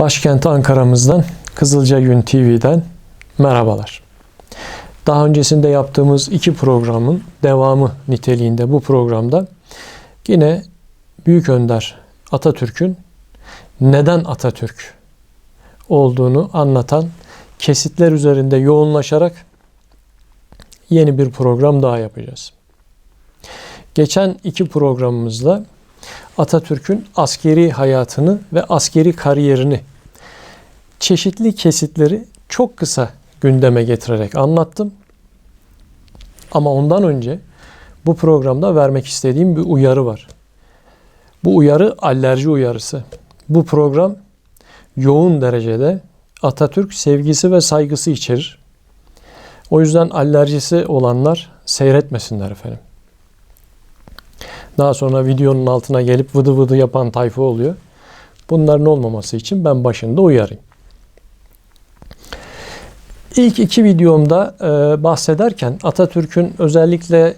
Başkent Ankara'mızdan Kızılca Gün TV'den merhabalar. Daha öncesinde yaptığımız iki programın devamı niteliğinde bu programda yine Büyük Önder Atatürk'ün neden Atatürk olduğunu anlatan kesitler üzerinde yoğunlaşarak yeni bir program daha yapacağız. Geçen iki programımızda Atatürk'ün askeri hayatını ve askeri kariyerini çeşitli kesitleri çok kısa gündeme getirerek anlattım. Ama ondan önce bu programda vermek istediğim bir uyarı var. Bu uyarı alerji uyarısı. Bu program yoğun derecede Atatürk sevgisi ve saygısı içerir. O yüzden alerjisi olanlar seyretmesinler efendim. Daha sonra videonun altına gelip vıdı vıdı yapan tayfa oluyor. Bunların olmaması için ben başında uyarayım. İlk iki videomda e, bahsederken Atatürk'ün özellikle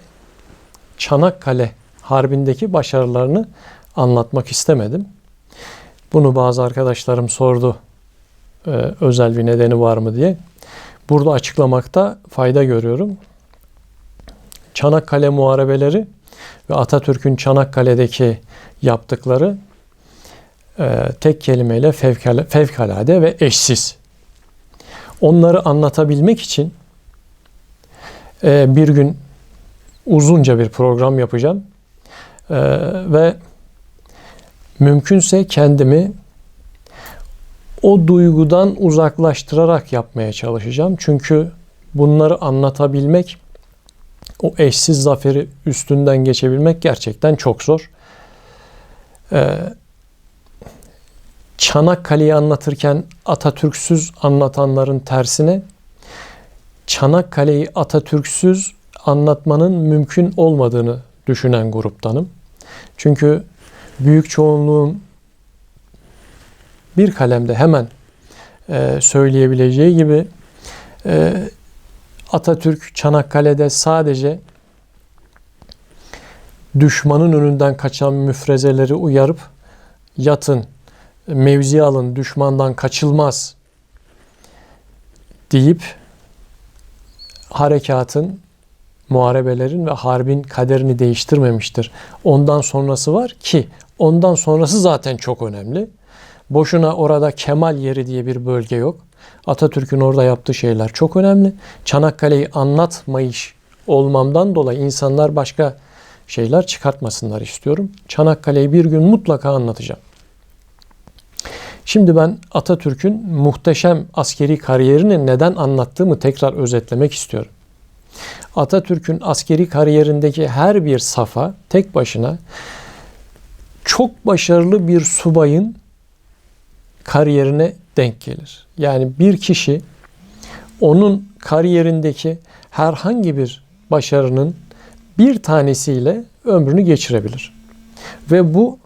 Çanakkale Harbi'ndeki başarılarını anlatmak istemedim. Bunu bazı arkadaşlarım sordu e, özel bir nedeni var mı diye. Burada açıklamakta fayda görüyorum. Çanakkale muharebeleri ve Atatürk'ün Çanakkale'deki yaptıkları e, tek kelimeyle fevkalade, fevkalade ve eşsiz. Onları anlatabilmek için e, bir gün uzunca bir program yapacağım e, ve mümkünse kendimi o duygudan uzaklaştırarak yapmaya çalışacağım. Çünkü bunları anlatabilmek o eşsiz zaferi üstünden geçebilmek gerçekten çok zor. Ee, Çanakkale'yi anlatırken Atatürk'süz anlatanların tersine Çanakkale'yi Atatürk'süz anlatmanın mümkün olmadığını düşünen gruptanım. Çünkü büyük çoğunluğun bir kalemde hemen e, söyleyebileceği gibi e, Atatürk Çanakkale'de sadece düşmanın önünden kaçan müfrezeleri uyarıp yatın, mevzi alın, düşmandan kaçılmaz deyip harekatın, muharebelerin ve harbin kaderini değiştirmemiştir. Ondan sonrası var ki ondan sonrası zaten çok önemli. Boşuna orada Kemal yeri diye bir bölge yok. Atatürk'ün orada yaptığı şeyler çok önemli. Çanakkale'yi anlatmayış olmamdan dolayı insanlar başka şeyler çıkartmasınlar istiyorum. Çanakkale'yi bir gün mutlaka anlatacağım. Şimdi ben Atatürk'ün muhteşem askeri kariyerini neden anlattığımı tekrar özetlemek istiyorum. Atatürk'ün askeri kariyerindeki her bir safa tek başına çok başarılı bir subayın kariyerine denk gelir. Yani bir kişi onun kariyerindeki herhangi bir başarının bir tanesiyle ömrünü geçirebilir. Ve bu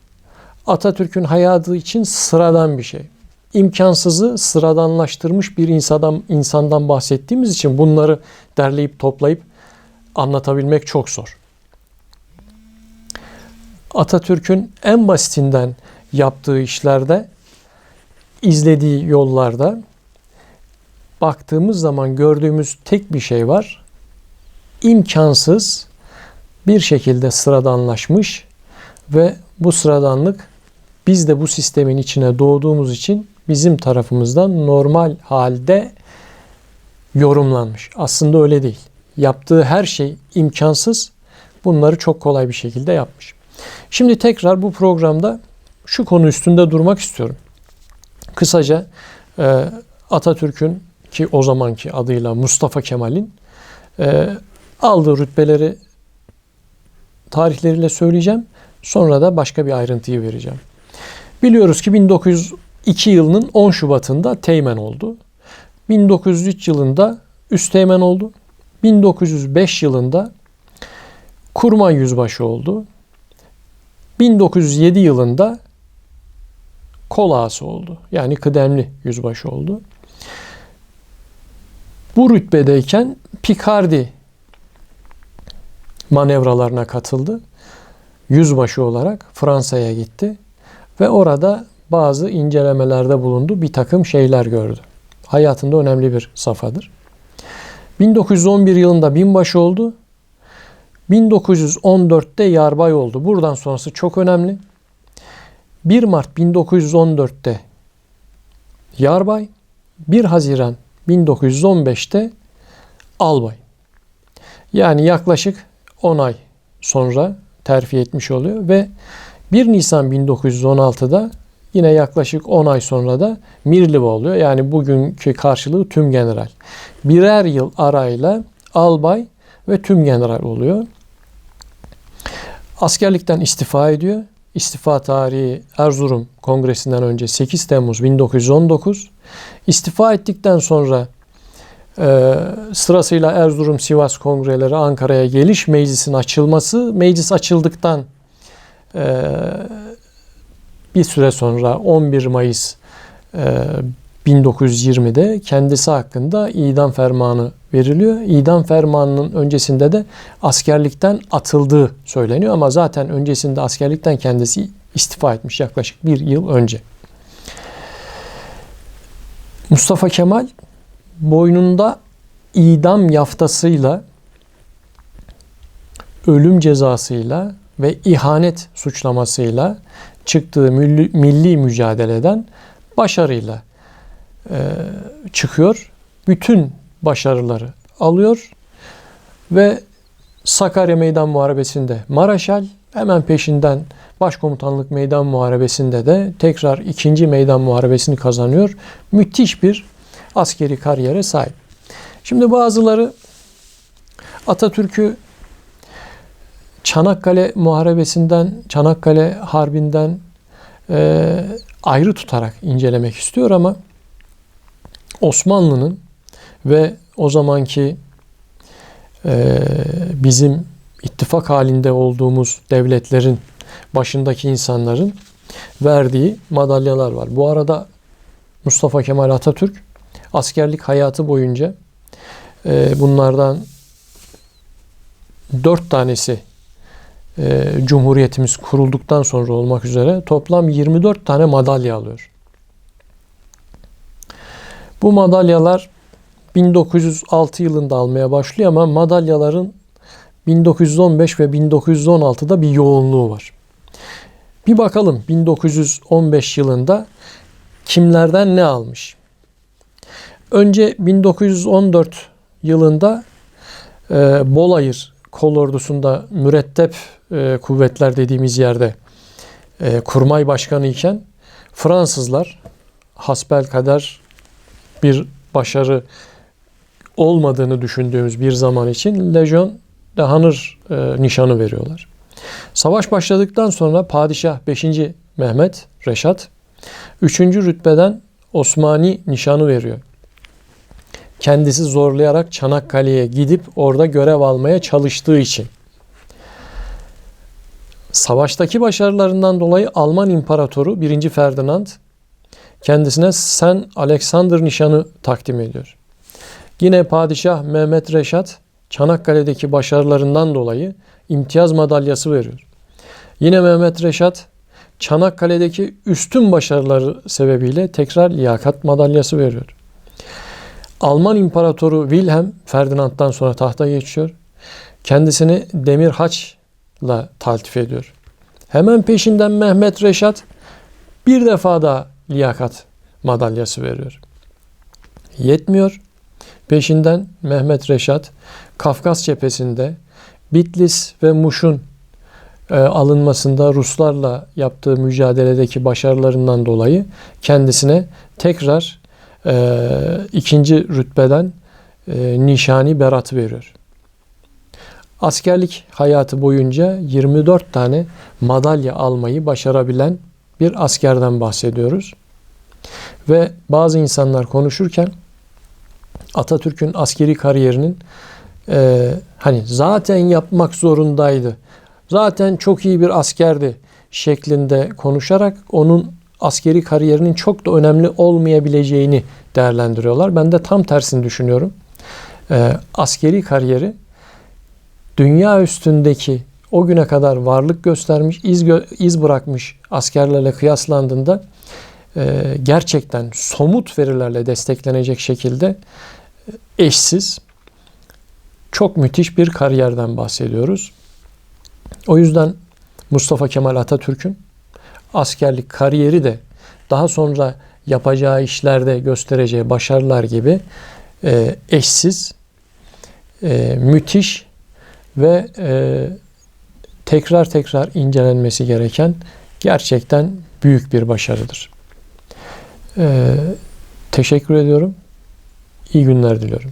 Atatürk'ün hayatı için sıradan bir şey. İmkansızı sıradanlaştırmış bir insandan, insandan bahsettiğimiz için bunları derleyip toplayıp anlatabilmek çok zor. Atatürk'ün en basitinden yaptığı işlerde izlediği yollarda baktığımız zaman gördüğümüz tek bir şey var. İmkansız bir şekilde sıradanlaşmış ve bu sıradanlık biz de bu sistemin içine doğduğumuz için bizim tarafımızdan normal halde yorumlanmış. Aslında öyle değil. Yaptığı her şey imkansız. Bunları çok kolay bir şekilde yapmış. Şimdi tekrar bu programda şu konu üstünde durmak istiyorum. Kısaca e, Atatürk'ün ki o zamanki adıyla Mustafa Kemal'in e, aldığı rütbeleri tarihleriyle söyleyeceğim. Sonra da başka bir ayrıntıyı vereceğim. Biliyoruz ki 1902 yılının 10 Şubat'ında Teğmen oldu. 1903 yılında Üsteğmen oldu. 1905 yılında Kurmay Yüzbaşı oldu. 1907 yılında kol ağası oldu. Yani kıdemli yüzbaşı oldu. Bu rütbedeyken Picardi manevralarına katıldı. Yüzbaşı olarak Fransa'ya gitti ve orada bazı incelemelerde bulundu. Bir takım şeyler gördü. Hayatında önemli bir safhadır. 1911 yılında binbaşı oldu. 1914'te yarbay oldu. Buradan sonrası çok önemli. 1 Mart 1914'te yarbay, 1 Haziran 1915'te albay. Yani yaklaşık 10 ay sonra terfi etmiş oluyor ve 1 Nisan 1916'da yine yaklaşık 10 ay sonra da Mirliva oluyor. Yani bugünkü karşılığı tüm general. Birer yıl arayla albay ve tüm general oluyor. Askerlikten istifa ediyor. İstifa tarihi Erzurum Kongresi'nden önce 8 Temmuz 1919. İstifa ettikten sonra e, sırasıyla Erzurum Sivas Kongreleri Ankara'ya geliş meclisin açılması meclis açıldıktan e, bir süre sonra 11 Mayıs e, 1920'de kendisi hakkında idam fermanı veriliyor. İdam fermanının öncesinde de askerlikten atıldığı söyleniyor ama zaten öncesinde askerlikten kendisi istifa etmiş yaklaşık bir yıl önce. Mustafa Kemal boynunda idam yaftasıyla ölüm cezasıyla ve ihanet suçlamasıyla çıktığı milli, milli mücadeleden başarıyla çıkıyor. Bütün başarıları alıyor ve Sakarya Meydan Muharebesi'nde Maraşal hemen peşinden Başkomutanlık Meydan Muharebesi'nde de tekrar ikinci Meydan Muharebesi'ni kazanıyor. Müthiş bir askeri kariyere sahip. Şimdi bazıları Atatürk'ü Çanakkale Muharebesi'nden, Çanakkale Harbi'nden e, ayrı tutarak incelemek istiyor ama Osmanlı'nın ve o zamanki e, bizim ittifak halinde olduğumuz devletlerin başındaki insanların verdiği madalyalar var. Bu arada Mustafa Kemal Atatürk askerlik hayatı boyunca e, bunlardan dört tanesi e, Cumhuriyetimiz kurulduktan sonra olmak üzere toplam 24 tane madalya alıyor. Bu madalyalar 1906 yılında almaya başlıyor ama madalyaların 1915 ve 1916'da bir yoğunluğu var. Bir bakalım 1915 yılında kimlerden ne almış? Önce 1914 yılında e, Bolayır kolordusunda mürettep e, kuvvetler dediğimiz yerde e, kurmay başkanı iken Fransızlar hasbel kader bir başarı olmadığını düşündüğümüz bir zaman için Legion de Honor e, nişanı veriyorlar. Savaş başladıktan sonra Padişah 5. Mehmet Reşat 3. rütbeden Osmani nişanı veriyor. Kendisi zorlayarak Çanakkale'ye gidip orada görev almaya çalıştığı için. Savaştaki başarılarından dolayı Alman İmparatoru 1. Ferdinand kendisine Sen Alexander nişanı takdim ediyor. Yine Padişah Mehmet Reşat Çanakkale'deki başarılarından dolayı imtiyaz madalyası veriyor. Yine Mehmet Reşat Çanakkale'deki üstün başarıları sebebiyle tekrar liyakat madalyası veriyor. Alman İmparatoru Wilhelm Ferdinand'dan sonra tahta geçiyor. Kendisini demir haçla taltif ediyor. Hemen peşinden Mehmet Reşat bir defa da liyakat madalyası veriyor. Yetmiyor. Peşinden Mehmet Reşat Kafkas cephesinde Bitlis ve Muş'un e, alınmasında Ruslarla yaptığı mücadeledeki başarılarından dolayı kendisine tekrar e, ikinci rütbeden e, nişani beratı veriyor. Askerlik hayatı boyunca 24 tane madalya almayı başarabilen bir askerden bahsediyoruz. Ve bazı insanlar konuşurken Atatürk'ün askeri kariyerinin e, hani zaten yapmak zorundaydı. Zaten çok iyi bir askerdi şeklinde konuşarak onun askeri kariyerinin çok da önemli olmayabileceğini değerlendiriyorlar. Ben de tam tersini düşünüyorum. E, askeri kariyeri dünya üstündeki o güne kadar varlık göstermiş, iz, gö- iz bırakmış askerlerle kıyaslandığında e, gerçekten somut verilerle desteklenecek şekilde e, eşsiz, çok müthiş bir kariyerden bahsediyoruz. O yüzden Mustafa Kemal Atatürk'ün askerlik kariyeri de daha sonra yapacağı işlerde göstereceği başarılar gibi e, eşsiz, e, müthiş ve e, tekrar tekrar incelenmesi gereken gerçekten büyük bir başarıdır. E, teşekkür ediyorum. İyi günler diliyorum.